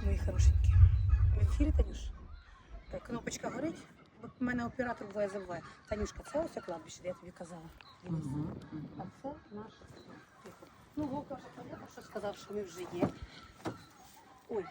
Мої хорошенькі. В ефірі, Танюш. Е, Кнопочка горить. От У мене оператор буває забуває. Танюшка, це ось кладбище, де я тобі казала. Дивись. А це наше село. Тихо. Ну, Вовка вже понятно, що сказав, що ми вже є. Ой,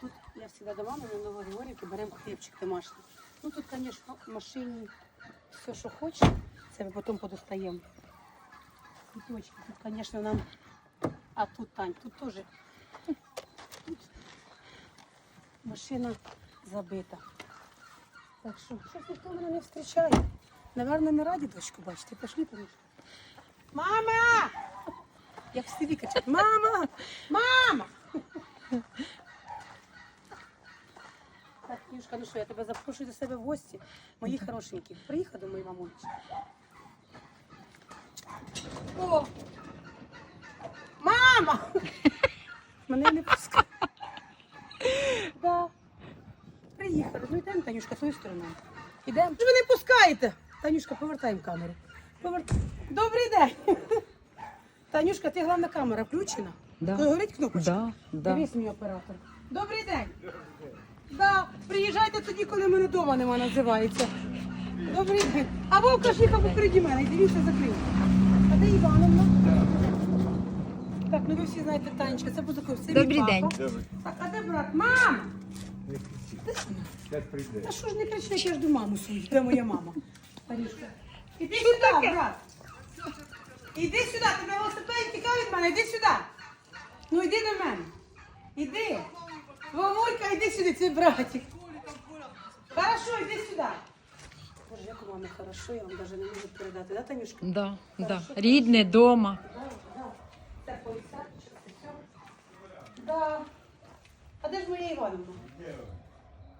тут я завжди до мами на Новогригорівки беремо хлібчик домашній. Ну тут, звісно, в машині все, що хоче, це ми потім подостаємо. Цвіточки, тут, звісно, нам. А тут Тань, тут теж. Машина забита. Так що, щось ніхто мене не зустрічає. Наверно, не раді дочку бачити. Пішли, Танюшка. Мама! Як в селі кричать, мама! Мама! Так, Танюшка, ну що, я тебе запрошую до себе в гості. Мої хорошенькі. Приїхав до моєї мамулечки. О! Мама! Мене не пускає. Да. Приїхали. Ну йдемо, Танюшка, твою сторону. Ідемо. Ви не пускаєте. Танюшка, повертаємо камеру. Повер... Добрий день. Танюшка, ти головна камера включена? Да. Горить кнопочка? Да, да. Дивись, мій оператор. Добрий день. Да, приїжджайте тоді, коли мене вдома нема, називається. Добрий день. А Вовка ж їхав попереді мене, і дивіться, закрив. А де Івановна? Так, ну ви всі знаєте Танечка, це це Добрий папа. день. Так, а де брат? Мама! Зараз прийде. Та що ж не кричиш, я жду маму свою. Де моя мама? Танюшка. Іди сюди, брат. Іди сюди, тебе велосипед тікав від мене, іди сюди. Ну йди до мене. Іди. Вовулька, іди сюди, це братик. Хорошо, іди сюди. Боже, як у мами хорошо, я вам навіть не можу передати, да, Танюшка? Да, да. Рідне дома. Да, да. Це все. Да. А де ж моя Івановна?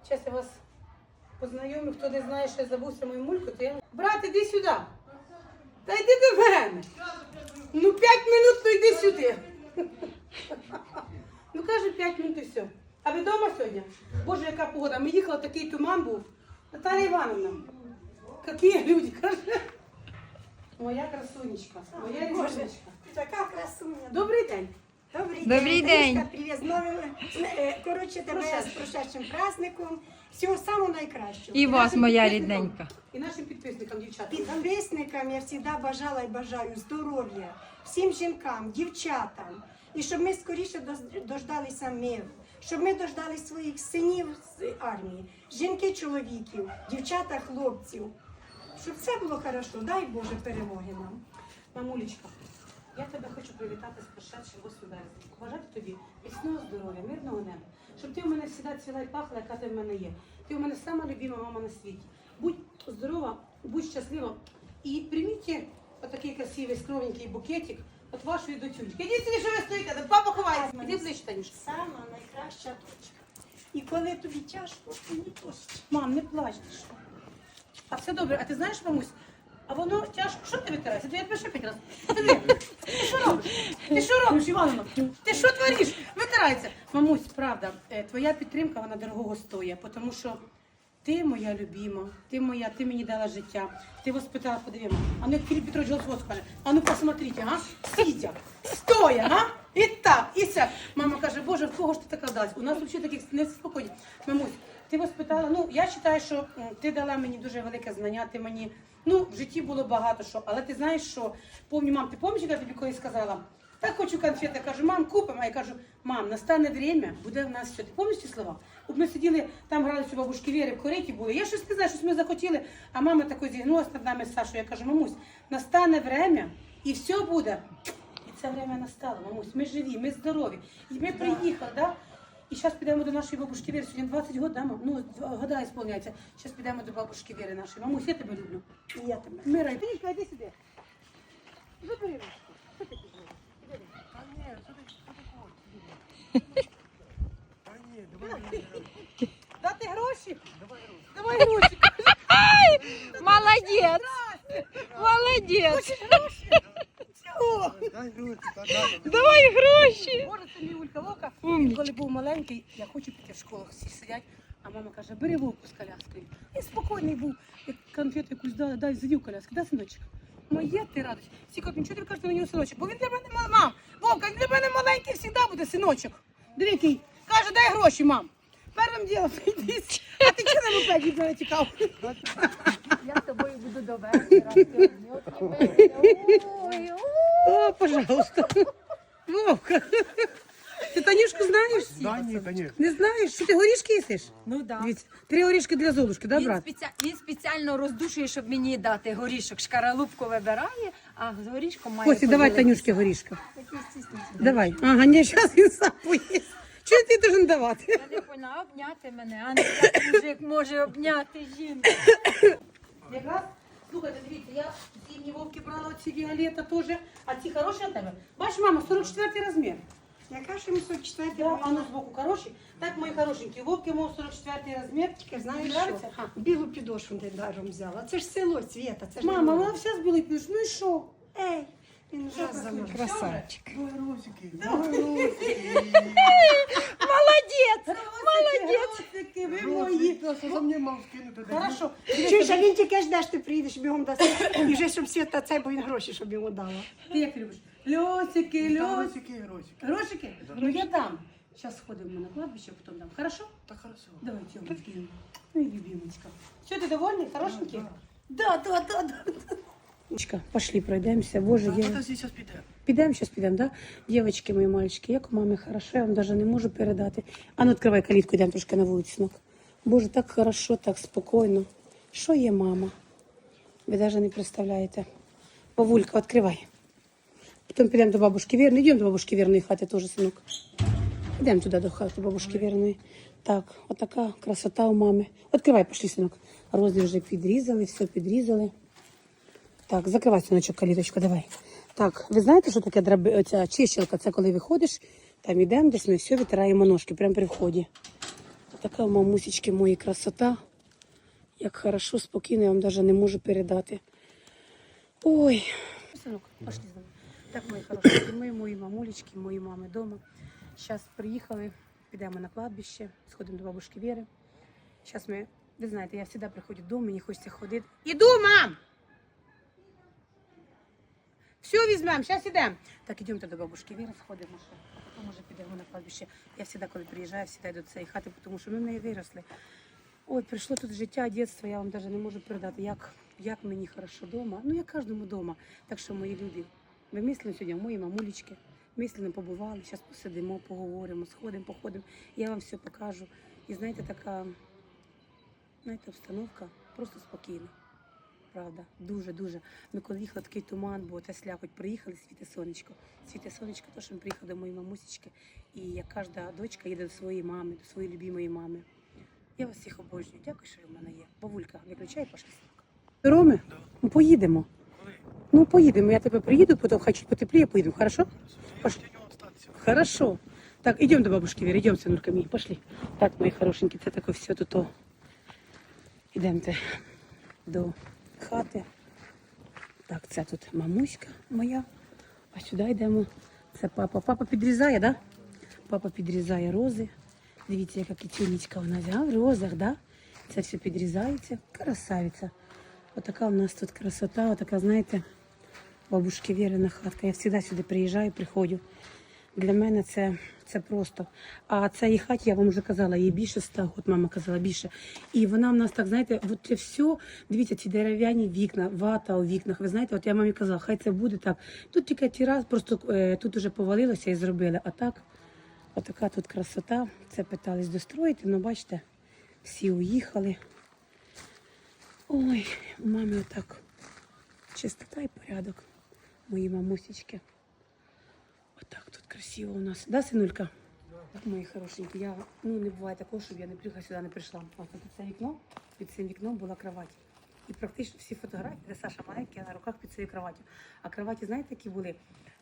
Зараз я вас познайомлю, хто не знає, що я забувся мою мульку, то я... Брат, іди сюди. Та йди до мене. Ну, п'ять минут, то йди сюди. Ну, каже, п'ять минут і все. А ви вдома сьогодні? Боже, яка погода. Ми їхали, такий туман був. Наталя Івановна, які люди, каже. Моя красунечка, моя різонечка. Така красуня. Добрий день. Добрий, Добрий день. день. Привіт е, Коротше, тебе з прошедшим праздником. Всього самого найкращого. І вас, моя рідненька. І нашим підписникам, дівчата. Підписникам я завжди бажала і бажаю здоров'я всім жінкам, дівчатам. І щоб ми скоріше дождалися миру, щоб ми дождали своїх синів з армії, жінки чоловіків, дівчата хлопців. Щоб все було хорошо, дай Боже перемоги нам. Мамулечка, я тебе хочу привітати з прошедшим 8 березня. Бажати тобі міцного здоров'я, мирного неба. Щоб ти у мене завжди ціла і пахла, яка ти в мене є. Ти у мене сама любима мама на світі. Будь здорова, будь щаслива. І прийміть отакий красивий, скромненький букетик від вашої дочуньки. Ідіть сюди, що ви стоїте, де папа ховається. Іди ближче, Танюшка. Сама найкраща дочка. І коли тобі тяжко, ти не плач. Мам, не плач ти що. А все добре, а ти знаєш, мамусь, а воно тяжко. Що ти витираєшся? Ти я пишу п'ять разів. Ти що робиш? Ти що робиш, Івановна? Ти що твориш? Витирається. Мамусь, правда, е, твоя підтримка, вона дорогого стоїть, тому що ти моя любима, ти моя, ти мені дала життя. Ти воспитала, подиви, мам. А ну як Філіп Петрович Голос каже, а ну посмотрите, а? Сидя, стоя, а? І так, і це. Мама каже, Боже, в кого ж ти така дасть? У нас взагалі таких неспокійних. Мамусь, ти воспитала, ну, я вважаю, що ти дала мені дуже велике знання, ти мені, ну, в житті було багато що, але ти знаєш, що, помню, мам, ти пам'ятаєш, я тобі колись сказала? Так хочу конфети, кажу, мам, купимо. А я кажу, мам, настане время, буде в нас все. Ти пам'ятаєш ці слова? От ми сиділи, там гралися бабушки Віри, в кориті були. Я щось не знаю, щось ми захотіли, а мама такою зігнулася над нами з Сашою. Я кажу, мамусь, настане время, і все буде. І це время настало, мамусь. Ми живі, ми здорові. І ми приїхали, да? І зараз підемо до нашої бабушки Віри. Сьогодні 20 років, да, мам? Ну, года ісполняється. Зараз підемо до бабушки Віри нашої. Мамусь, я тебе люблю. І я тебе. Мира, Танечка, йди сюди. Забери ручку. Що ти тут робиш? Іди. Дати гроші? Давай гроші. Молодець! Молодець! Чого? Дай руки, та дай. Давай гроші! Боже, це мій Улька. Коли був маленький, я хочу піти в школах, всі сидять, а мама каже, бери вовку з коляскою. І спокійний був, як конфету якусь дали, дай зайди в коляску, да, синочок? Моє ти радость. Сіко, нічого ти кажете на нього синочок, бо він для мене мал- мам. Вовка, він для мене маленький завжди буде синочок. Диви, який каже, дай гроші, мам. Першим ділом йди. А ти чого на мопеді мене тікав? Я з тобою буду до вечора. Ой, О, пожалуйста. Вовка. Ти Танюшку знаєш? Да, ні, конечно. Не знаєш, що ти горішки їсиш? Ну да. Дивіться, три горішки для Золушки, да, Він, брат? спеці... він спеціально роздушує, щоб мені дати горішок. Шкаралупку вибирає, а з горішком має. Костя, давай поділитися. Танюшки горішка. Давай. Ага, ні, зараз він сам поїсть. Чого ти должен давати? Я не поняла, обняти мене, а не як мужик може обняти жінку. Якраз, слухайте, дивіться, я зимні вовки брала оці Віолета теж, а ці хороші на тебе. Бачиш, мама, 44 розмір. Яка ж йому 44 Да, а ну збоку хороші. Так, мої хорошенькі, вовки мов 44 розмір. Тільки знаєш Тобі що? нравиться? А. Білу підошву ти даром взяла. Це ж село, Свєта, це ж Мама, не вона воно. вся з білої піш. Ну і що? Ей, він вже замовив. Красавчик. Ой, Росики. Молодець! Молодець! ви мої. Та що за мені мав скинути? Хорошо. Чуєш, а він тільки жде, що ти приїдеш, бігом даси. І вже щоб Свєта це, бо він гроші, щоб йому дала. Ти як ти любиш? Льосики, льосики. Росики, Росики. Грошики? Ну я дам. Зараз сходимо на кладбище, потім дам. Хорошо? Та хорошо. Давай, Тёмочки. Ну и любимочка. Все, ты довольный? Хорошенький? Да, да, да, да. Дочка, пошли пройдемся. Боже, я... Подожди, зараз піде. Підемо, зараз підемо, да? Дівчатки мої мальчики, як у мамі хорошо, я вам даже не можу передати. А ну, відкривай калітку, йдемо трошки на вулицю, синок. Боже, так хорошо, так спокійно. Що є мама? Ви навіть не представляєте. Павулька, відкривай. Потім підемо до бабушки Вірної. Йдемо до бабушки Вірної хати теж, синок. Йдемо туди до хати бабушки Вірної. Так, отака красота у мами. Відкривай, пошли, синок. Рози вже підрізали, все підрізали. Так, закривай синочок каліточку, давай. Так, ви знаєте, що таке драби... оця чищелка? Це коли виходиш, там йдемо, десь ми все витираємо ножки прямо при вході. Така у мамусечки мої красота. Як хорошо, спокійно, я вам навіть не можу передати. Ой. Синок, пошли з нами. Так, мої хороші, ми, мої мамулечки, мої мами вдома. Зараз приїхали, підемо на кладбище, сходимо до бабушки Віри. Зараз ми, ви знаєте, я завжди приходжу вдома, мені хочеться ходити. Іду, мам! Все візьмемо, зараз ідемо. Так, ідемте до бабушки Віри, сходимо ще, потім вже підемо на кладбище. Я завжди, коли приїжджаю, завжди до цієї хати, тому що ми в неї виросли. Ой, прийшло тут життя, дитинство, я вам навіть не можу передати, як, як мені хорошо вдома. Ну, як кожному вдома. Так що, мої люди, ми мислимо сьогодні, мої мамулечки, мислено побували, зараз посидимо, поговоримо, сходимо, походимо. Я вам все покажу. І знаєте, така, знаєте, обстановка просто спокійна. Правда, дуже дуже. Ми коли їхали такий туман, бо Тесля, хоч приїхали, світе сонечко. Світе сонечко, то що ми приїхали до моєї мамусечки. І як кожна дочка їде до своєї мами, до своєї любимої мами. Я вас всіх обожнюю. Дякую, що ви в мене є. Бабулька, виключай пошли. Роми, ну поїдемо. Ну поїдемо. Я тебе приїду, потім хай чуть потепліє, поїдемо. Хорошо? Пош- Хорошо. Так, идем до бабушки Веры, идем, сынурка мій, пошли. Так, мої хорошенькі, це таке все тут. Ідемте до хати. Так, це тут мамуська моя. А сюди йдемо. Це папа. Папа підрізає, да? Папа підрізає рози. Дивіться, яка кітюнечка вона взяла в розах, да? Це все підрізається. Красавиця. Отака у нас тут красота, отака, знаєте, бабушки Вірина хатка. Я завжди сюди приїжджаю, приходжу. Для мене це, це просто. А цій хаті, я вам вже казала, їй більше ста, от мама казала більше. І вона в нас так, знаєте, от це все, дивіться, ці дерев'яні вікна, вата у вікнах. Ви знаєте, от я мамі казала, хай це буде так. Тут тільки ті раз, просто е, тут уже повалилося і зробили. А так, отака тут красота. Це питались достроїти, але бачите, всі уїхали. Ой, у мамі отак чистота і порядок. Мої мамусечки. Отак тут красиво у нас. Да, синулька? Так, мої хорошенькі, я, ну не буває такого, щоб я не приїхала сюди, не прийшла. Ось тут це вікно, під цим вікном була кровать. І практично всі фотографії, де Саша а на руках під цією кроватю. А кроваті, знаєте, які були?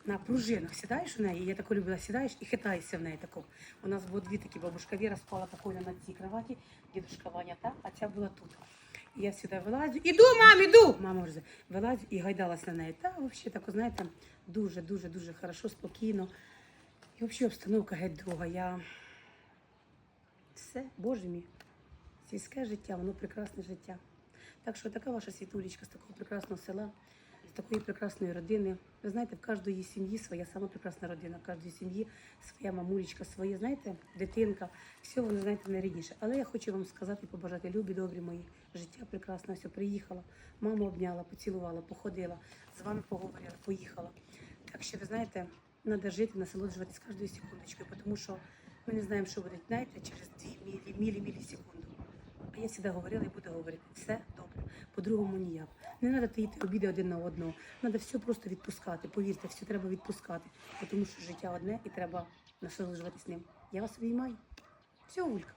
На пружинах сідаєш у неї, я тако любила, сідаєш і хитаєшся в неї тако. У нас було дві такі, бабушка Віра спала покойно на цій кроваті, дідушка Ваня та, а ця була тут. І я сюди вилазю. Іду, мам, іду! Мама вже вилазю і гайдалась на неї. Та взагалі тако, знаєте, дуже, дуже, дуже хорошо, спокійно. І взагалі обстановка геть друга. Я все, боже мій, сільське життя, воно прекрасне життя. Так що така ваша світулечка з такого прекрасного села, з такої прекрасної родини. Ви знаєте, в кожної сім'ї своя сама прекрасна родина, в кожної сім'ї своя мамулечка, своє, знаєте, дитинка. Все воно, знаєте, найрідніше. Але я хочу вам сказати побажати, любі, добрі мої, життя прекрасне, все, приїхала, маму обняла, поцілувала, походила, з вами поговорила, поїхала. Так що, ви знаєте, треба жити, насолоджуватись кожною секундочкою, тому що ми не знаємо, що буде, знаєте, через дві мілі, мілі, мілі секунду. А я завжди говорила і буду говорити, все добре, по-другому ніяк. Не треба таїти обіди один на одного. Треба все просто відпускати. Повірте, все треба відпускати, тому що життя одне і треба насолоджуватись ним. Я вас обіймаю. Все, Улька.